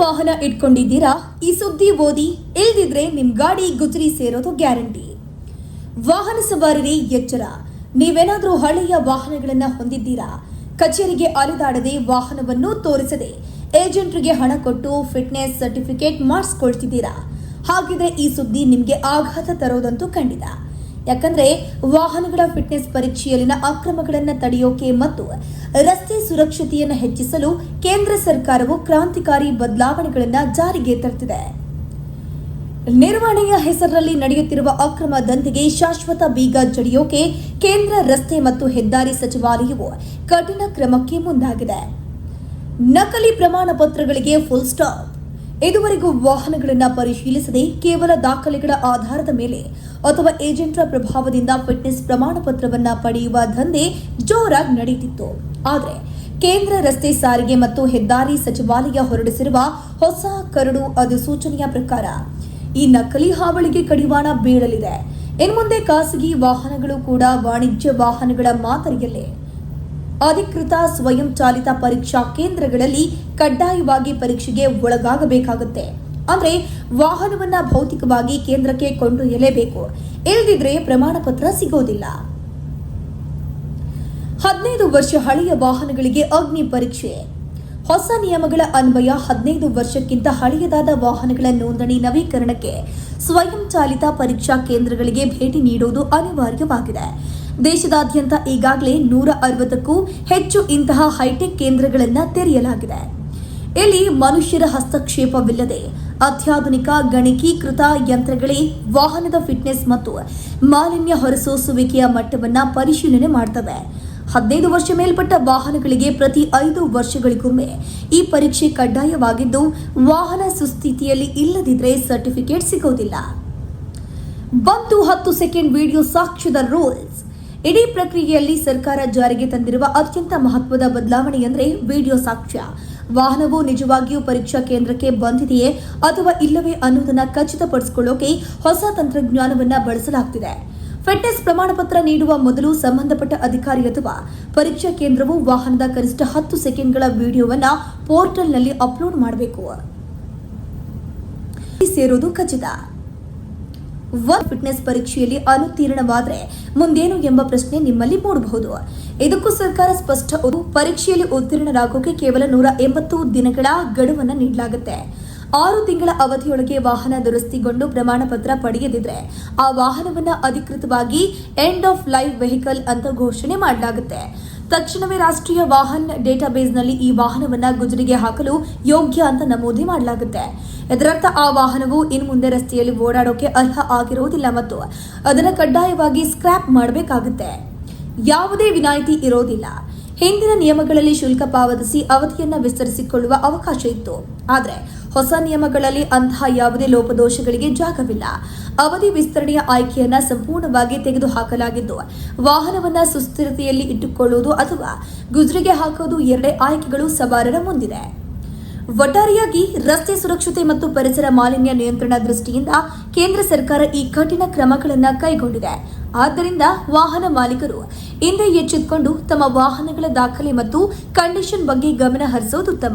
ವಾಹನ ಇಟ್ಕೊಂಡಿದ್ದೀರಾ? ಈ ಸುದ್ದಿ ಓದಿ ಇಲ್ದಿದ್ರೆ ನಿಮ್ ಗಾಡಿ ಗುಜರಿ ಸೇರೋದು ಗ್ಯಾರಂಟಿ. ವಾಹನ ಸವಾರರೇ ಎಚ್ಚರ. ನೀವೇನಾದ್ರೂ ಹಳೆಯ ವಾಹನಗಳನ್ನ ಹೊಂದಿದ್ದೀರಾ? ಕಚೇರಿಗೆ ಅಲೆದಾಡದೆ ವಾಹನವನ್ನು ತೋರಿಸದೆ ಏಜೆಂಟ್ರಿಗೆ ಹಣ ಕೊಟ್ಟು ಫಿಟ್ನೆಸ್ ಸರ್ಟಿಫಿಕೇಟ್ ಮಾಡಿಸ್ಕೊಳ್ತಿದ್ದೀರಾ? ಹಾಗಿದ್ರೆ ಈ ಸುದ್ದಿ ನಿಮಗೆ ಆಘಾತ ತರೋದಂತೂ ಖಂಡಿತ. ಯಾಕಂದ್ರೆ ವಾಹನಗಳ ಫಿಟ್ನೆಸ್ ಪರೀಕ್ಷೆಯಲ್ಲಿನ ಅಕ್ರಮಗಳನ್ನು ತಡೆಯೋಕೆ ಮತ್ತು ರಸ್ತೆ ಸುರಕ್ಷತೆಯನ್ನು ಹೆಚ್ಚಿಸಲು ಕೇಂದ್ರ ಸರ್ಕಾರವು ಕ್ರಾಂತಿಕಾರಿ ಬದಲಾವಣೆಗಳನ್ನು ಜಾರಿಗೆ ತರುತ್ತಿದೆ. ನಿರ್ವಹಣೆಯ ಹೆಸರಲ್ಲಿ ನಡೆಯುತ್ತಿರುವ ಅಕ್ರಮ ದಂಧೆಗೆ ಶಾಶ್ವತ ಬೀಗ ಜಡಿಯೋಕೆ ಕೇಂದ್ರ ರಸ್ತೆ ಮತ್ತು ಹೆದ್ದಾರಿ ಸಚಿವಾಲಯವು ಕಠಿಣ ಕ್ರಮಕ್ಕೆ ಮುಂದಾಗಿದೆ. ನಕಲಿ ಪ್ರಮಾಣ ಪತ್ರಗಳಿಗೆ ಫುಲ್ ಸ್ಟಾಪ್ ಇದುವರೆಗೂ ವಾಹನಗಳನ್ನು ಪರಿಶೀಲಿಸದೆ ಕೇವಲ ದಾಖಲೆಗಳ ಆಧಾರದ ಮೇಲೆ ಅಥವಾ ಏಜೆಂಟ್ರ ಪ್ರಭಾವದಿಂದ ಫಿಟ್ನೆಸ್ ಪ್ರಮಾಣ ಪತ್ರವನ್ನ ಪಡೆಯುವ ದಂಧೆ ಜೋರಾಗಿ ನಡೆಯುತ್ತಿತ್ತು. ಆದರೆ ಕೇಂದ್ರ ರಸ್ತೆ ಸಾರಿಗೆ ಮತ್ತು ಹೆದ್ದಾರಿ ಸಚಿವಾಲಯ ಹೊರಡಿಸಿರುವ ಹೊಸ ಕರಡು ಅಧಿಸೂಚನೆಯ ಪ್ರಕಾರ ಈ ನಕಲಿ ಹಾವಳಿಗೆ ಕಡಿವಾಣ ಬೀಳಲಿದೆ. ಇನ್ಮುಂದೆ ಖಾಸಗಿ ವಾಹನಗಳು ಕೂಡ ವಾಣಿಜ್ಯ ವಾಹನಗಳ ಮಾದರಿಯಲ್ಲೇ ಅಧಿಕೃತ ಸ್ವಯಂ ಚಾಲಿತ ಪರೀಕ್ಷಾ ಕೇಂದ್ರಗಳಲ್ಲಿ ಕಡ್ಡಾಯವಾಗಿ ಪರೀಕ್ಷೆಗೆ ಒಳಗಾಗಬೇಕಾಗುತ್ತೆ. ಅಂದ್ರೆ ವಾಹನವನ್ನ ಭೌತಿಕವಾಗಿ ಕೇಂದ್ರಕ್ಕೆ ಕೊಂಡೊಯ್ಯಲೇಬೇಕು. ಇಲ್ಲದಿದ್ರೆ ಪ್ರಮಾಣ ಪತ್ರ ಸಿಗೋದಿಲ್ಲ. ಹದಿನೈದು ವರ್ಷ ಹಳೆಯ ವಾಹನಗಳಿಗೆ ಅಗ್ನಿ ಪರೀಕ್ಷೆ. ಹೊಸ ನಿಯಮಗಳ ಅನ್ವಯ ಹದಿನೈದು ವರ್ಷಕ್ಕಿಂತ ಹಳೆಯದಾದ ವಾಹನಗಳ ನೋಂದಣಿ ನವೀಕರಣಕ್ಕೆ ಸ್ವಯಂ ಚಾಲಿತ ಪರೀಕ್ಷಾ ಕೇಂದ್ರಗಳಿಗೆ ಭೇಟಿ ನೀಡುವುದು ಅನಿವಾರ್ಯವಾಗಿದೆ. ದೇಶದಾದ್ಯಂತ ಈಗಾಗಲೇ ನೂರ ಅರವತ್ತಕ್ಕೂ ಹೆಚ್ಚು ಇಂತಹ ಹೈಟೆಕ್ ಕೇಂದ್ರಗಳನ್ನು ತೆರೆಯಲಾಗಿದೆ. ಇಲ್ಲಿ ಮನುಷ್ಯರ ಹಸ್ತಕ್ಷೇಪವಿಲ್ಲದೆ ಅತ್ಯಾಧುನಿಕ ಗಣಕೀಕೃತ ಯಂತ್ರಗಳೇ ವಾಹನದ ಫಿಟ್ನೆಸ್ ಮತ್ತು ಮಾಲಿನ್ಯ ಹೊರಸೂಸುವಿಕೆಯ ಮಟ್ಟವನ್ನು ಪರಿಶೀಲನೆ ಮಾಡ್ತವೆ. ಹದಿನೈದು ವರ್ಷ ಮೇಲ್ಪಟ್ಟ ವಾಹನಗಳಿಗೆ ಪ್ರತಿ ಐದು ವರ್ಷಗಳಿಗೊಮ್ಮೆ ಈ ಪರೀಕ್ಷೆ ಕಡ್ಡಾಯವಾಗಿದ್ದು, ವಾಹನ ಸುಸ್ಥಿತಿಯಲ್ಲಿ ಇಲ್ಲದಿದ್ದರೆ ಸರ್ಟಿಫಿಕೇಟ್ ಸಿಗೋದಿಲ್ಲ. ಬಂತು ಹತ್ತು ಸೆಕೆಂಡ್ ವಿಡಿಯೋ ಸಾಕ್ಷ್ಯದ ರೂಲ್ಸ್. ಇಡೀ ಪ್ರಕ್ರಿಯೆಯಲ್ಲಿ ಸರ್ಕಾರ ಜಾರಿಗೆ ತಂದಿರುವ ಅತ್ಯಂತ ಮಹತ್ವದ ಬದಲಾವಣೆ ಎಂದರೆ ವಿಡಿಯೋ ಸಾಕ್ಷ್ಯ. ವಾಹನವು ನಿಜವಾಗಿಯೂ ಪರೀಕ್ಷಾ ಕೇಂದ್ರಕ್ಕೆ ಬಂದಿದೆಯೇ ಅಥವಾ ಇಲ್ಲವೇ ಅನ್ನೋದನ್ನ ಖಚಿತಪಡಿಸಿಕೊಳ್ಳೋಕೆ ಹೊಸ ತಂತ್ರಜ್ಞಾನವನ್ನ ಬಳಸಲಾಗ್ತಿದೆ. ಫಿಟ್ನೆಸ್ ಪ್ರಮಾಣ ಪತ್ರ ನೀಡುವ ಮೊದಲು ಸಂಬಂಧಪಟ್ಟ ಅಧಿಕಾರಿ ಅಥವಾ ಪರೀಕ್ಷಾ ಕೇಂದ್ರವು ವಾಹನದ ಕನಿಷ್ಠ ಹತ್ತು ಸೆಕೆಂಡ್ಗಳ ವಿಡಿಯೋವನ್ನು ಪೋರ್ಟಲ್ನಲ್ಲಿ ಅಪ್ಲೋಡ್ ಮಾಡಬೇಕು. ಸೇರೋದು ಖಚಿತ. ಫಿಟ್ನೆಸ್ ಪರೀಕ್ಷೆಯಲ್ಲಿ ಅನುತ್ತೀರ್ಣವಾದರೆ ಮುಂದೇನು ಎಂಬ ಪ್ರಶ್ನೆ ನಿಮ್ಮಲ್ಲಿ ಮೂಡಬಹುದು. ಇದಕ್ಕೂ ಸರ್ಕಾರ ಸ್ಪಷ್ಟ ಪರೀಕ್ಷೆಯಲ್ಲಿ ಉತ್ತೀರ್ಣರಾಗೋಕೆ ಕೇವಲ ನೂರ ಎಂಬತ್ತು ದಿನಗಳ ಗಡುವನ್ನು ನೀಡಲಾಗುತ್ತೆ. ಆರು ತಿಂಗಳ ಅವಧಿಯೊಳಗೆ ವಾಹನ ದುರಸ್ತಿಗೊಂಡು ಪ್ರಮಾಣ ಪತ್ರ ಪಡೆಯದಿದ್ರೆ ಆ ವಾಹನವನ್ನ ಅಧಿಕೃತವಾಗಿ ಎಂಡ್ ಆಫ್ ಲೈಫ್ ವೆಹಿಕಲ್ ಅಂತ ಘೋಷಣೆ ಮಾಡಲಾಗುತ್ತೆ. ತಕ್ಷಣವೇ ರಾಷ್ಟ್ರೀಯ ವಾಹನ್ ಡೇಟಾಬೇಸ್ನಲ್ಲಿ ಈ ವಾಹನವನ್ನ ಗುಜರಿಗೆ ಹಾಕಲು ಯೋಗ್ಯ ಅಂತ ನಮೂದಿ ಮಾಡಲಾಗುತ್ತೆ. ಇದರರ್ಥ ಆ ವಾಹನವು ಇನ್ನು ಮುಂದೆ ರಸ್ತೆಯಲ್ಲಿ ಓಡಾಡೋಕೆ ಅರ್ಹ ಆಗಿರುವುದಿಲ್ಲ ಮತ್ತು ಅದನ್ನು ಕಡ್ಡಾಯವಾಗಿ ಸ್ಕ್ರ್ಯಾಪ್ ಮಾಡಬೇಕಾಗುತ್ತೆ. ಯಾವುದೇ ವಿನಾಯಿತಿ ಇರೋದಿಲ್ಲ. ಹಿಂದಿನ ನಿಯಮಗಳಲ್ಲಿ ಶುಲ್ಕ ಪಾವತಿಸಿ ಅವಧಿಯನ್ನು ವಿಸ್ತರಿಸಿಕೊಳ್ಳುವ ಅವಕಾಶ ಇತ್ತು. ಆದರೆ ಹೊಸ ನಿಯಮಗಳಲ್ಲಿ ಅಂತಹ ಯಾವುದೇ ಲೋಪದೋಷಗಳಿಗೆ ಜಾಗವಿಲ್ಲ. ಅವಧಿ ವಿಸ್ತರಣೆಯ ಆಯ್ಕೆಯನ್ನು ಸಂಪೂರ್ಣವಾಗಿ ತೆಗೆದುಹಾಕಲಾಗಿದ್ದು, ವಾಹನವನ್ನು ಸುಸ್ಥಿರತೆಯಲ್ಲಿ ಇಟ್ಟುಕೊಳ್ಳುವುದು ಅಥವಾ ಗುಜರಿಗೆ ಹಾಕುವುದು ಎರಡೇ ಆಯ್ಕೆಗಳು ಸವಾರರ ಮುಂದಿದೆ. ಒಟ್ಟಾರೆಯಾಗಿ ರಸ್ತೆ ಸುರಕ್ಷತೆ ಮತ್ತು ಪರಿಸರ ಮಾಲಿನ್ಯ ನಿಯಂತ್ರಣ ದೃಷ್ಟಿಯಿಂದ ಕೇಂದ್ರ ಸರ್ಕಾರ ಈ ಕಠಿಣ ಕ್ರಮಗಳನ್ನು ಕೈಗೊಂಡಿದೆ. ಆದ್ದರಿಂದ ವಾಹನ ಮಾಲೀಕರು ಹಿಂದೆ ಎಚ್ಚೆತ್ತುಕೊಂಡು ತಮ್ಮ ವಾಹನಗಳ ದಾಖಲೆ ಮತ್ತು ಕಂಡೀಷನ್ ಬಗ್ಗೆ ಗಮನ ಹರಿಸೋದು ಉತ್ತಮ.